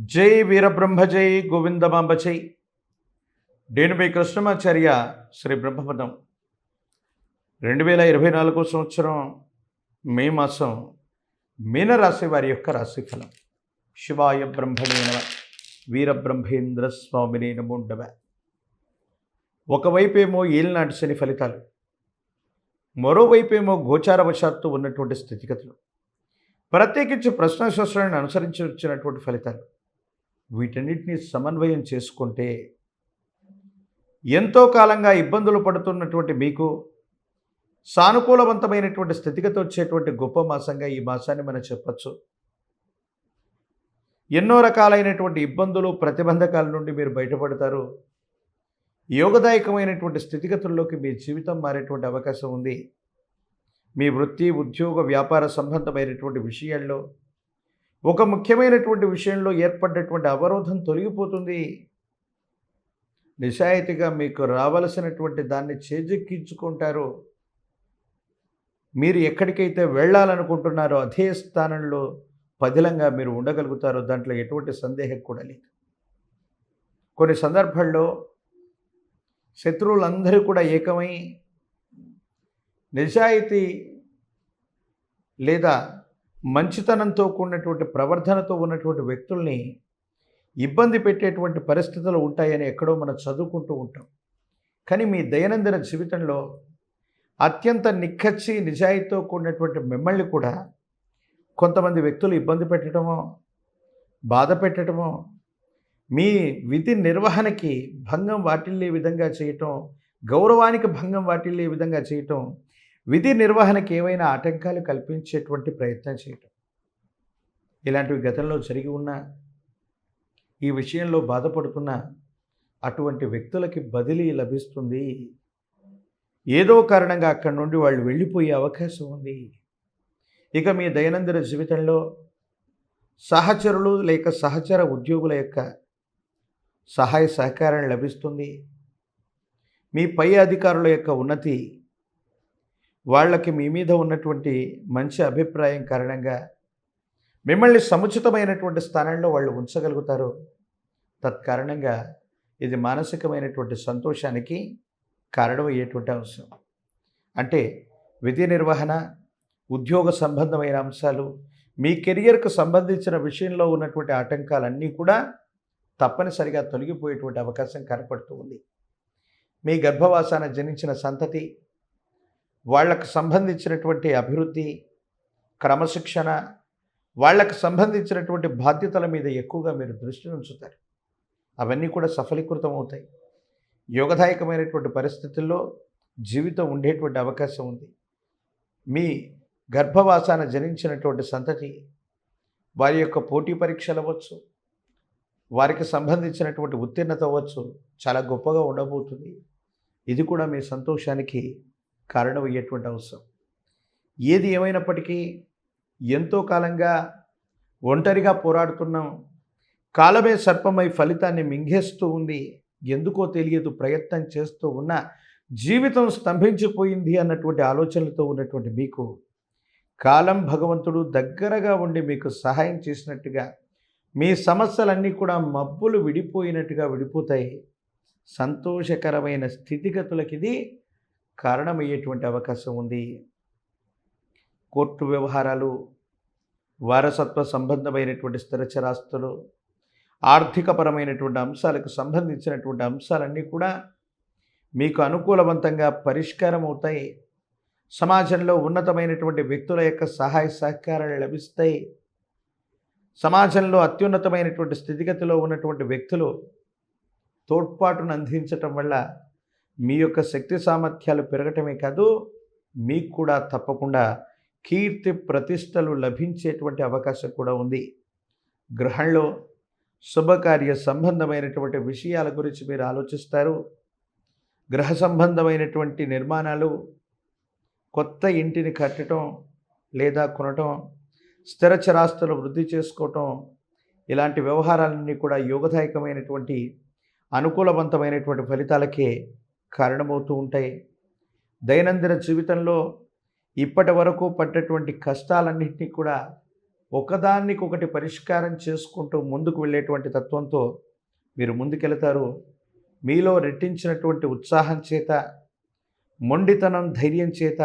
జై వీరబ్రహ్మ జై గోవిందమాంబ జై నేను మీ కృష్ణమాచార్య శ్రీ బ్రహ్మపదం. రెండు వేల ఇరవై నాలుగో సంవత్సరం మే మాసం మీనరాశి వారి యొక్క రాశిఫలం శివాయ బ్రహ్మణే వీరబ్రహ్మేంద్ర స్వామిని నమోండవ ఒకవైపేమో ఏలినాటి శని ఫలితాలు. మరోవైపేమో గోచారవశాత్తు ఉన్నటువంటి స్థితిగతులు. ప్రత్యేకించి ప్రశ్నశాస్త్రాన్ని అనుసరించి వచ్చినటువంటి ఫలితాలు. వీటన్నిటిని సమన్వయం చేసుకుంటే ఎంతో కాలంగా ఇబ్బందులు పడుతున్నటువంటి మీకు సానుకూలవంతమైనటువంటి స్థితిగతి వచ్చేటువంటి గొప్ప మాసంగా ఈ మాసాన్ని మనం చెప్పచ్చు. ఎన్నో రకాలైనటువంటి ఇబ్బందులు ప్రతిబంధకాల నుండి మీరు బయటపడతారు. యోగదాయకమైనటువంటి స్థితిగతుల్లోకి మీ జీవితం మారేటువంటి అవకాశం ఉంది. మీ వృత్తి ఉద్యోగ వ్యాపార సంబంధమైనటువంటి విషయాల్లో ఒక ముఖ్యమైనటువంటి విషయంలో ఏర్పడ్డటువంటి అవరోధం తొలగిపోతుంది. నిజాయితీగా మీకు రావలసినటువంటి దాన్ని చేజెక్కించుకుంటారు. మీరు ఎక్కడికైతే వెళ్ళాలనుకుంటున్నారో అదే స్థానంలో పదిలంగా మీరు ఉండగలుగుతారో దాంట్లో ఎటువంటి సందేహం కూడా లేదు. కొన్ని సందర్భాల్లో శత్రువులందరూ కూడా ఏకమై నిజాయితీ లేదా మంచితనంతో కూడినటువంటి ప్రవర్ధనతో ఉన్నటువంటి వ్యక్తుల్ని ఇబ్బంది పెట్టేటువంటి పరిస్థితులు ఉంటాయని ఎక్కడో మనం చదువుకుంటూ ఉంటాం. కానీ మీ దైనందిన జీవితంలో అత్యంత నిక్కచ్చి నిజాయితీతో కూడినటువంటి మిమ్మల్ని కూడా కొంతమంది వ్యక్తులు ఇబ్బంది పెట్టడమో బాధ పెట్టడమో మీ విధి నిర్వహణకి భంగం వాటిల్లే విధంగా చేయటం గౌరవానికి భంగం వాటిల్లే విధంగా చేయటం విధి నిర్వహణకి ఏవైనా ఆటంకాలు కల్పించేటువంటి ప్రయత్నం చేయటం. ఇలాంటివి గతంలో జరిగి ఉన్న ఈ విషయంలో బాధపడుతున్న అటువంటి వ్యక్తులకి బదిలీ లభిస్తుంది. ఏదో కారణంగా అక్కడి నుండి వాళ్ళు వెళ్ళిపోయే అవకాశం ఉంది. ఇక మీ దైనందిన జీవితంలో సహచరులు లేక సహచర ఉద్యోగుల యొక్క సహాయ సహకారం లభిస్తుంది. మీ పై అధికారుల యొక్క ఉన్నతి వాళ్ళకి మీ మీద ఉన్నటువంటి మంచి అభిప్రాయం కారణంగా మిమ్మల్ని సముచితమైనటువంటి స్థానంలో వాళ్ళు ఉంచగలుగుతారు. తత్కారణంగా ఇది మానసికమైనటువంటి సంతోషానికి కారణమయ్యేటువంటి అంశం. అంటే విధి నిర్వహణ ఉద్యోగ సంబంధమైన అంశాలు మీ కెరియర్కు సంబంధించిన విషయంలో ఉన్నటువంటి ఆటంకాలన్నీ కూడా తప్పనిసరిగా తొలగిపోయేటువంటి అవకాశం కనపడుతూ ఉంది. మీ గర్భవాసాన జనించిన సంతతి వాళ్ళకు సంబంధించినటువంటి అభివృద్ధి క్రమశిక్షణ వాళ్ళకు సంబంధించినటువంటి బాధ్యతల మీద ఎక్కువగా మీరు దృష్టి ఉంచుతారు. అవన్నీ కూడా సఫలీకృతం అవుతాయి. యోగదాయకమైనటువంటి పరిస్థితుల్లో జీవితం ఉండేటువంటి అవకాశం ఉంది. మీ గర్భవాసాన జనించినటువంటి సంతతి వారి యొక్క పోటీ పరీక్షలు అవ్వచ్చు వారికి సంబంధించినటువంటి ఉత్తీర్ణత అవ్వచ్చు చాలా గొప్పగా ఉండబోతుంది. ఇది కూడా మీ సంతోషానికి కారణమయ్యేటువంటి అవసరం ఏది ఏమైనప్పటికీ ఎంతో కాలంగా ఒంటరిగా పోరాడుతున్నాం. కాలమే సర్పమై ఫలితాన్ని మింగేస్తూ ఉంది. ఎందుకో తెలియదు ప్రయత్నం చేస్తూ ఉన్న జీవితం స్తంభించిపోయింది అన్నటువంటి ఆలోచనలతో ఉన్నటువంటి మీకు కాలం భగవంతుడు దగ్గరగా ఉండి మీకు సహాయం చేసినట్టుగా మీ సమస్యలన్నీ కూడా మబ్బులు విడిపోయినట్టుగా విడిపోతాయి. సంతోషకరమైన స్థితిగతులకి ఇది కారణమయ్యేటువంటి అవకాశం ఉంది. కోర్టు వ్యవహారాలు వారసత్వ సంబంధమైనటువంటి స్థిరచరాస్తులు ఆర్థికపరమైనటువంటి అంశాలకు సంబంధించినటువంటి అంశాలన్నీ కూడా మీకు అనుకూలవంతంగా పరిష్కారం అవుతాయి. సమాజంలో ఉన్నతమైనటువంటి వ్యక్తుల యొక్క సహాయ సహకారాలు లభిస్తాయి. సమాజంలో అత్యున్నతమైనటువంటి స్థితిగతిలో ఉన్నటువంటి వ్యక్తులు తోడ్పాటును అందించటం వల్ల మీ యొక్క శక్తి సామర్థ్యాలు పెరగటమే కాదు మీకు కూడా తప్పకుండా కీర్తి ప్రతిష్టలు లభించేటువంటి అవకాశం కూడా ఉంది. గ్రహంలో శుభకార్య సంబంధమైనటువంటి విషయాల గురించి మీరు ఆలోచిస్తారు. గ్రహ సంబంధమైనటువంటి నిర్మాణాలు కొత్త ఇంటిని కట్టడం లేదా కొనటం స్థిర చరాస్తులు వృద్ధి చేసుకోవటం ఇలాంటి వ్యవహారాలన్నీ కూడా యోగదాయకమైనటువంటి అనుకూలవంతమైనటువంటి ఫలితాలకే కారణమవుతూ ఉంటాయి. దైనందిన జీవితంలో ఇప్పటి వరకు పడ్డటువంటి కష్టాలన్నింటినీ కూడా ఒకదానికొకటి పరిష్కారం చేసుకుంటూ ముందుకు వెళ్ళేటువంటి తత్వంతో మీరు ముందుకెళ్తారు. మీలో రెట్టించినటువంటి ఉత్సాహం చేత మొండితనం ధైర్యం చేత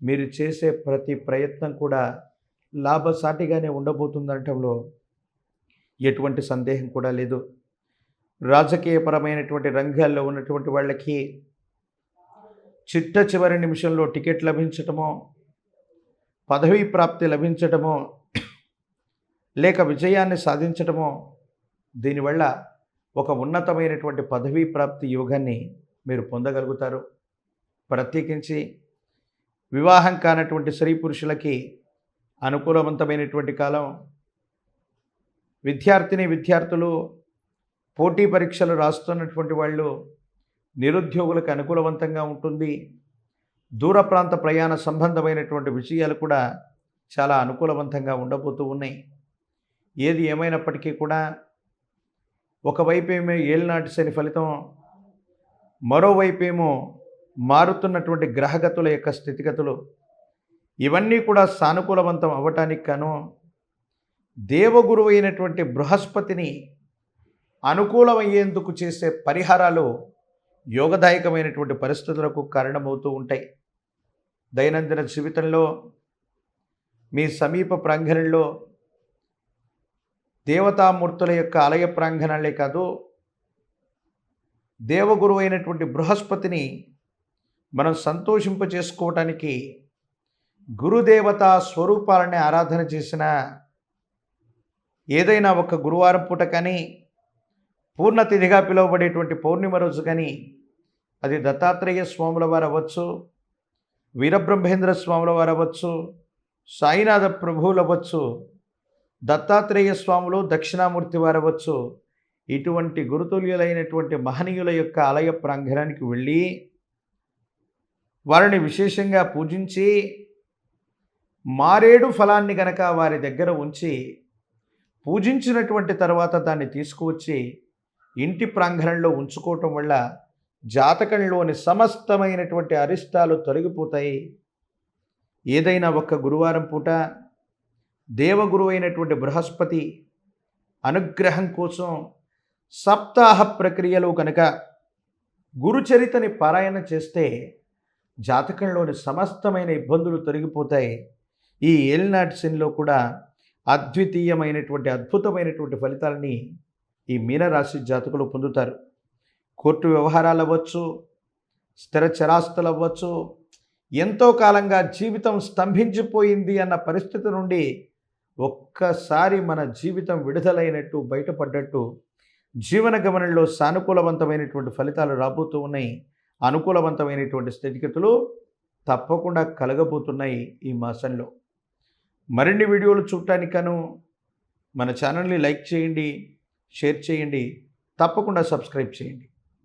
మీరు చేసే ప్రతి ప్రయత్నం కూడా లాభసాటిగానే ఉండబోతుందనటంలో ఎటువంటి సందేహం కూడా లేదు. రాజకీయపరమైనటువంటి రంగాల్లో ఉన్నటువంటి వాళ్ళకి చిట్ట చివరి నిమిషంలో టికెట్ లభించటమో పదవీ ప్రాప్తి లభించటమో లేక విజయాన్ని సాధించటమో దీనివల్ల ఒక ఉన్నతమైనటువంటి పదవీ ప్రాప్తి యోగాన్ని మీరు పొందగలుగుతారు. ప్రత్యేకించి వివాహం కానటువంటి స్త్రీ పురుషులకి అనుకూలవంతమైనటువంటి కాలం. విద్యార్థిని విద్యార్థులు పోటీ పరీక్షలు రాస్తున్నటువంటి వాళ్ళు నిరుద్యోగులకు అనుకూలవంతంగా ఉంటుంది. దూర ప్రాంత ప్రయాణ సంబంధమైనటువంటి విషయాలు కూడా చాలా అనుకూలవంతంగా ఉండబోతూ ఉన్నాయి. ఏది ఏమైనప్పటికీ కూడా ఒకవైపేమో ఏళ్ళనాటి శని ఫలితం మరోవైపేమో మారుతున్నటువంటి గ్రహగతుల యొక్క స్థితిగతులు ఇవన్నీ కూడా సానుకూలవంతం అవ్వటానికి కాను దేవగురువు అయినటువంటి బృహస్పతిని అనుకూలమయ్యేందుకు చేసే పరిహారాలు యోగదాయకమైనటువంటి పరిస్థితులకు కారణమవుతూ ఉంటాయి. దైనందిన జీవితంలో మీ సమీప ప్రాంగణంలో దేవతామూర్తుల యొక్క ఆలయ ప్రాంగణాలే కాదు దేవగురు అయినటువంటి బృహస్పతిని మనం సంతోషింప చేసుకోవటానికి గురుదేవత స్వరూపాలని ఆరాధన చేసిన ఏదైనా ఒక గురువారం పూట కానీ పూర్ణతిథిగా పిలువబడేటువంటి పౌర్ణిమ రోజు కానీ అది దత్తాత్రేయ స్వాముల వారు అవ్వచ్చు వీరబ్రహ్మేంద్ర స్వాముల వారు అవ్వచ్చు సాయినాథ ప్రభువులు అవ్వచ్చు దత్తాత్రేయ స్వాములు దక్షిణామూర్తి వారు అవ్వచ్చు ఇటువంటి గురుతుల్యులైనటువంటి మహనీయుల యొక్క ఆలయ ప్రాంగణానికి వెళ్ళి వారిని విశేషంగా పూజించి మారేడు ఫలాన్ని గనక వారి దగ్గర ఉంచి పూజించినటువంటి తర్వాత దాన్ని తీసుకువచ్చి ఇంటి ప్రాంగణంలో ఉంచుకోవటం వల్ల జాతకంలోని సమస్తమైనటువంటి అరిష్టాలు తొలగిపోతాయి. ఏదైనా ఒక్క గురువారం పూట దేవగురు అయినటువంటి బృహస్పతి అనుగ్రహం కోసం సప్తాహ ప్రక్రియలో కనుక గురుచరితని పారాయణ చేస్తే జాతకంలోని సమస్తమైన ఇబ్బందులు తొలగిపోతాయి. ఈ ఏలినాటి సిన్లో కూడా అద్వితీయమైనటువంటి అద్భుతమైనటువంటి ఫలితాలని ఈ మీనరాశి జాతకులు పొందుతారు. కోర్టు వ్యవహారాలు అవ్వచ్చు స్థిర చరాస్తులు అవ్వచ్చు ఎంతో కాలంగా జీవితం స్తంభించిపోయింది అన్న పరిస్థితి నుండి ఒక్కసారి మన జీవితం విడుదలైనట్టు బయటపడ్డట్టు జీవన గమనంలో సానుకూలవంతమైనటువంటి ఫలితాలు రాబోతూ ఉన్నాయి. అనుకూలవంతమైనటువంటి స్థితిగతులు తప్పకుండా కలగబోతున్నాయి ఈ మాసంలో. మరిన్ని వీడియోలు చూడటానికను మన ఛానల్ని లైక్ చేయండి. షేర్ చేయండి. తప్పకుండా సబ్స్క్రైబ్ చేయండి.